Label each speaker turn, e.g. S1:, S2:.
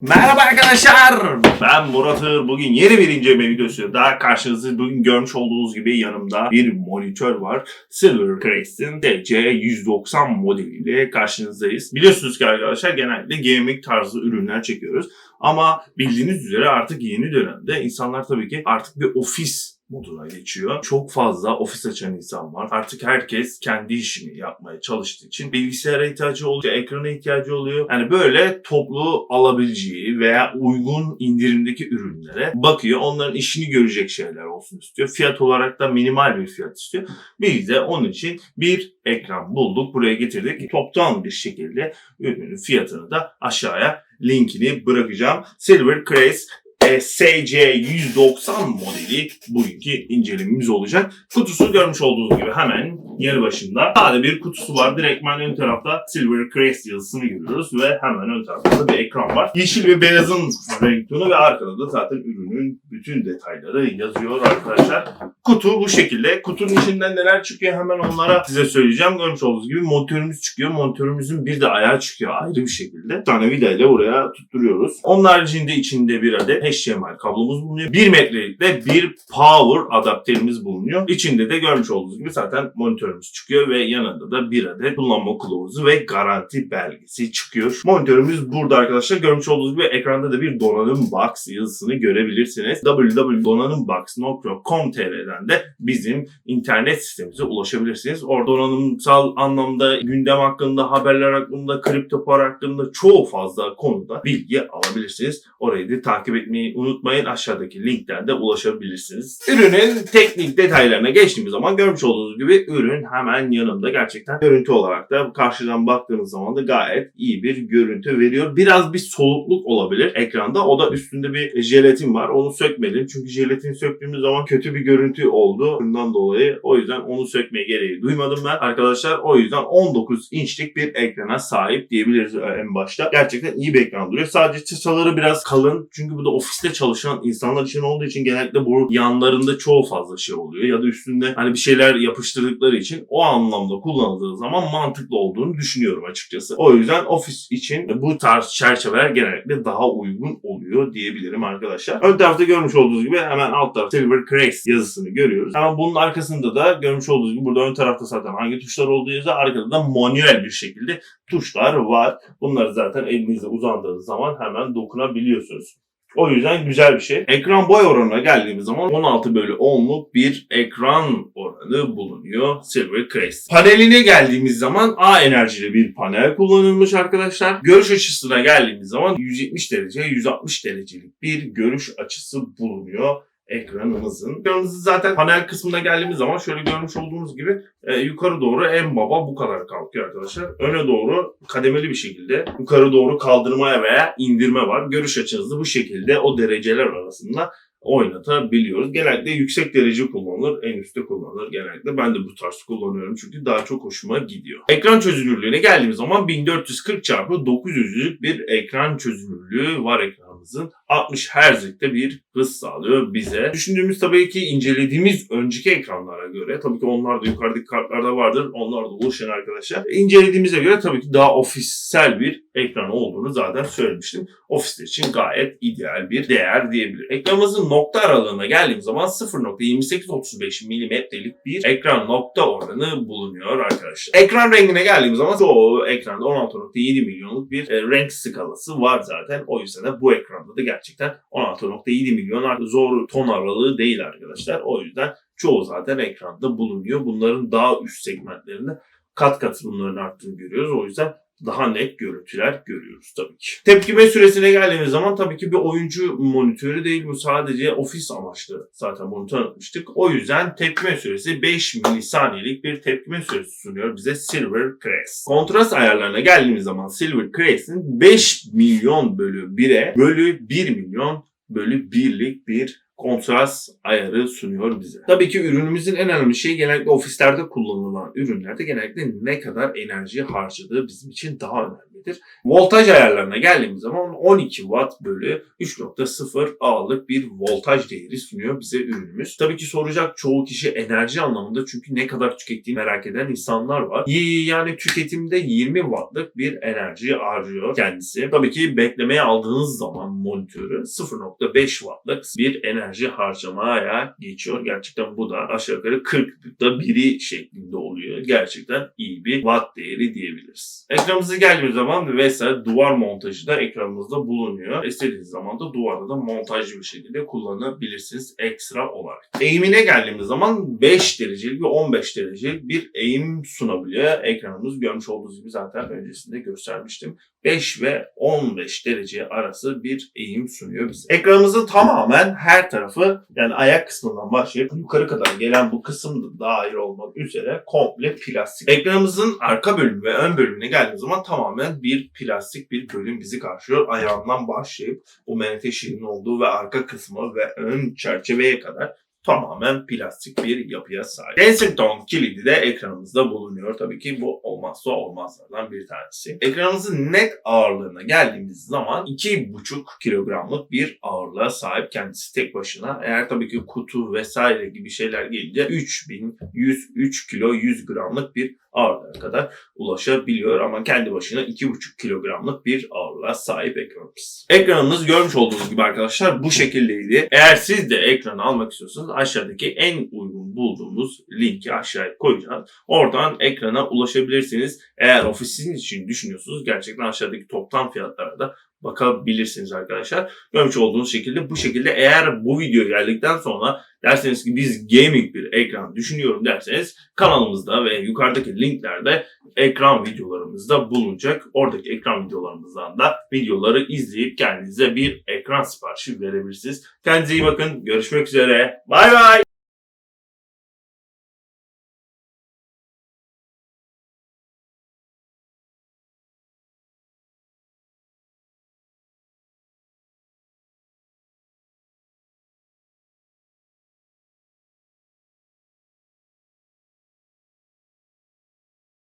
S1: Merhaba arkadaşlar. Ben Murat Ağır. Bugün yeni bir inceleme videosu. Daha karşınızda bugün görmüş olduğunuz gibi yanımda bir monitör var. Silvercrest'in DC190 modeliyle karşınızdayız. Biliyorsunuz ki arkadaşlar genellikle gaming tarzı ürünler çekiyoruz. Ama bildiğiniz üzere artık yeni dönemde insanlar tabii ki artık bir ofis moduna geçiyor. Çok fazla ofis açan insan var. Artık herkes kendi işini yapmaya çalıştığı için bilgisayara ihtiyacı oluyor, ekrana ihtiyacı oluyor. Yani böyle toplu alabileceği veya uygun indirimdeki ürünlere bakıyor. Onların işini görecek şeyler olsun istiyor. Fiyat olarak da minimal bir fiyat istiyor. Biz de onun için bir ekran bulduk. Buraya getirdik. Toptan bir şekilde ürünün fiyatını da aşağıya linkini bırakacağım. Silver Crest e, SC190 modeli bugünkü incelememiz olacak. Kutusu görmüş olduğunuz gibi hemen yanı başında. Sade bir kutusu var. Direktmen ön tarafta Silver Crest yazısını görüyoruz ve hemen ön tarafta da bir ekran var. Yeşil ve beyazın renk tonu ve arkada da zaten ürünün bütün detayları yazıyor arkadaşlar. Kutu bu şekilde. Kutunun içinden neler çıkıyor hemen onlara size söyleyeceğim. Görmüş olduğunuz gibi monitörümüz çıkıyor. Monitörümüzün bir de ayağı çıkıyor ayrı bir şekilde. Bir tane vidayla buraya tutturuyoruz. Onun haricinde içinde bir adet HDMI kablomuz bulunuyor. 1 metrelikte bir power adapterimiz bulunuyor. İçinde de görmüş olduğunuz gibi zaten monitörümüz çıkıyor ve yanında da bir adet kullanma kılavuzu ve garanti belgesi çıkıyor. Monitörümüz burada arkadaşlar. Görmüş olduğunuz gibi ekranda da bir donanım box yazısını görebilirsiniz. www.donanımbox.com.tr'den de bizim internet sistemimize ulaşabilirsiniz. Orada donanımsal anlamda gündem hakkında, haberler hakkında, kripto para hakkında çoğu fazla konuda bilgi alabilirsiniz. Orayı da takip etmeyi unutmayın. Aşağıdaki linkten de ulaşabilirsiniz. Ürünün teknik detaylarına geçtiğimiz zaman görmüş olduğunuz gibi ürün hemen yanımda. Gerçekten görüntü olarak da karşıdan baktığınız zaman da gayet iyi bir görüntü veriyor. Biraz bir solukluk olabilir ekranda. O da üstünde bir jelatin var. Onu sökmedim. Çünkü jelatini söktüğümüz zaman kötü bir görüntü oldu. Bundan dolayı o yüzden onu sökmeye gereği duymadım ben. Arkadaşlar o yüzden 19 inçlik bir ekrana sahip diyebiliriz en başta. Gerçekten iyi bir ekran duruyor. Sadece çıtaları biraz kalın. Çünkü bu da ofiste çalışan insanlar için olduğu için genellikle bu yanlarında çoğu fazla şey oluyor. Ya da üstünde hani bir şeyler yapıştırdıkları için o anlamda kullanıldığı zaman mantıklı olduğunu düşünüyorum açıkçası. O yüzden ofis için bu tarz çerçeveler genellikle daha uygun oluyor diyebilirim arkadaşlar. Ön tarafta görmüş olduğunuz gibi hemen alt tarafta Silver Crest yazısını görüyoruz. Hemen bunun arkasında da görmüş olduğunuz gibi burada ön tarafta zaten hangi tuşlar olduğu yazıyor. Arkada da manuel bir şekilde tuşlar var. Bunları zaten elinizle uzandığınız zaman hemen dokunabiliyorsunuz. O yüzden güzel bir şey. Ekran boy oranına geldiğimiz zaman 16 bölü 10'luk bir ekran oranı bulunuyor Silver Crest. Paneline geldiğimiz zaman A enerjili bir panel kullanılmış arkadaşlar. Görüş açısına geldiğimiz zaman 170 derece 160 derecelik bir görüş açısı bulunuyor ekranımızın. Ekranımızın zaten panel kısmına geldiğimiz zaman şöyle görmüş olduğunuz gibi e, yukarı doğru en baba bu kadar kalkıyor arkadaşlar. Öne doğru kademeli bir şekilde yukarı doğru kaldırmaya veya indirme var. Görüş açınızı bu şekilde o dereceler arasında oynatabiliyoruz. Genellikle yüksek derece kullanılır, en üstte kullanılır genellikle. Ben de bu tarz kullanıyorum çünkü daha çok hoşuma gidiyor. Ekran çözünürlüğüne geldiğimiz zaman 1440 x 900'lük bir ekran çözünürlüğü var ekranımızın. 60 Hz'likte bir hız sağlıyor bize. Düşündüğümüz tabii ki incelediğimiz önceki ekranlara göre, tabii ki onlar da yukarıdaki kartlarda vardır, onlar da ulaşan arkadaşlar. İncelediğimize göre tabii ki daha ofissel bir ekran olduğunu zaten söylemiştim. Ofisler için gayet ideal bir değer diyebilirim. Ekranımızın nokta aralığına geldiğim zaman 0.2835 milimetrelik bir ekran nokta oranı bulunuyor arkadaşlar. Ekran rengine geldiğim zaman çoğu ekranda 16.7 milyonluk bir e, renk skalası var zaten. O yüzden de bu ekranda da gerçekten 16.7 milyon zor ton aralığı değil arkadaşlar. O yüzden çoğu zaten ekranda bulunuyor. Bunların daha üst segmentlerinde kat kat bunların arttığını görüyoruz. O yüzden daha net görüntüler görüyoruz tabii ki. Tepkime süresine geldiğimiz zaman tabii ki bir oyuncu monitörü değil bu sadece ofis amaçlı zaten bunu tanıtmıştık. O yüzden tepkime süresi 5 milisaniyelik bir tepkime süresi sunuyor bize Silver Crest. Kontrast ayarlarına geldiğimiz zaman Silver Crest'in 5 milyon bölü 1'e bölü 1 milyon bölü 1'lik bir kontrast ayarı sunuyor bize. Tabii ki ürünümüzün en önemli şeyi genellikle ofislerde kullanılan ürünlerde genellikle ne kadar enerji harcadığı bizim için daha önemlidir. Verecektir. Voltaj ayarlarına geldiğimiz zaman 12 watt bölü 3.0 A'lık bir voltaj değeri sunuyor bize ürünümüz. Tabii ki soracak çoğu kişi enerji anlamında çünkü ne kadar tükettiğini merak eden insanlar var. Yani tüketimde 20 wattlık bir enerji harcıyor kendisi. Tabii ki beklemeye aldığınız zaman monitörü 0.5 wattlık bir enerji harcamaya geçiyor. Gerçekten bu da aşağı yukarı 40'da biri şeklinde oluyor. Gerçekten iyi bir watt değeri diyebiliriz. Ekranımıza geldiğimiz zaman vesaire duvar montajı da ekranımızda bulunuyor. İstediğiniz zaman da duvarda da montajlı bir şekilde kullanabilirsiniz ekstra olarak. Eğimine geldiğimiz zaman 5 derecelik ve 15 derecelik bir eğim sunabiliyor. Ekranımız görmüş olduğunuz gibi zaten öncesinde göstermiştim. 5 ve 15 derece arası bir eğim sunuyor bize. Ekranımızın tamamen her tarafı yani ayak kısmından başlayıp yukarı kadar gelen bu kısım da dahil olmak üzere komple plastik. Ekranımızın arka bölümü ve ön bölümüne geldiğimiz zaman tamamen bir plastik bir bölüm bizi karşılıyor. Ayağından başlayıp bu menteşenin olduğu ve arka kısmı ve ön çerçeveye kadar tamamen plastik bir yapıya sahip. Kensington kilidi de ekranımızda bulunuyor. Tabii ki bu olmazsa olmazlardan bir tanesi. Ekranımızın net ağırlığına geldiğimiz zaman 2,5 kilogramlık bir ağırlığa sahip kendisi tek başına. Eğer tabii ki kutu vesaire gibi şeyler gelince 3103 kilo 100 gramlık bir ağırlığa kadar ulaşabiliyor ama kendi başına 2,5 kilogramlık bir ağırlığa sahip ekranımız. Ekranımız görmüş olduğunuz gibi arkadaşlar bu şekildeydi. Eğer siz de ekranı almak istiyorsanız aşağıdaki en uygun bulduğumuz linki aşağıya koyacağız. Oradan ekrana ulaşabilirsiniz. Eğer ofisiniz için düşünüyorsunuz gerçekten aşağıdaki toptan fiyatlara da bakabilirsiniz arkadaşlar. Görmüş olduğunuz şekilde bu şekilde eğer bu video geldikten sonra derseniz ki biz gaming bir ekran düşünüyorum derseniz kanalımızda ve yukarıdaki linklerde ekran videolarımızda bulunacak. Oradaki ekran videolarımızdan da videoları izleyip kendinize bir ekran siparişi verebilirsiniz. Kendinize iyi bakın. Görüşmek üzere. Bay bay.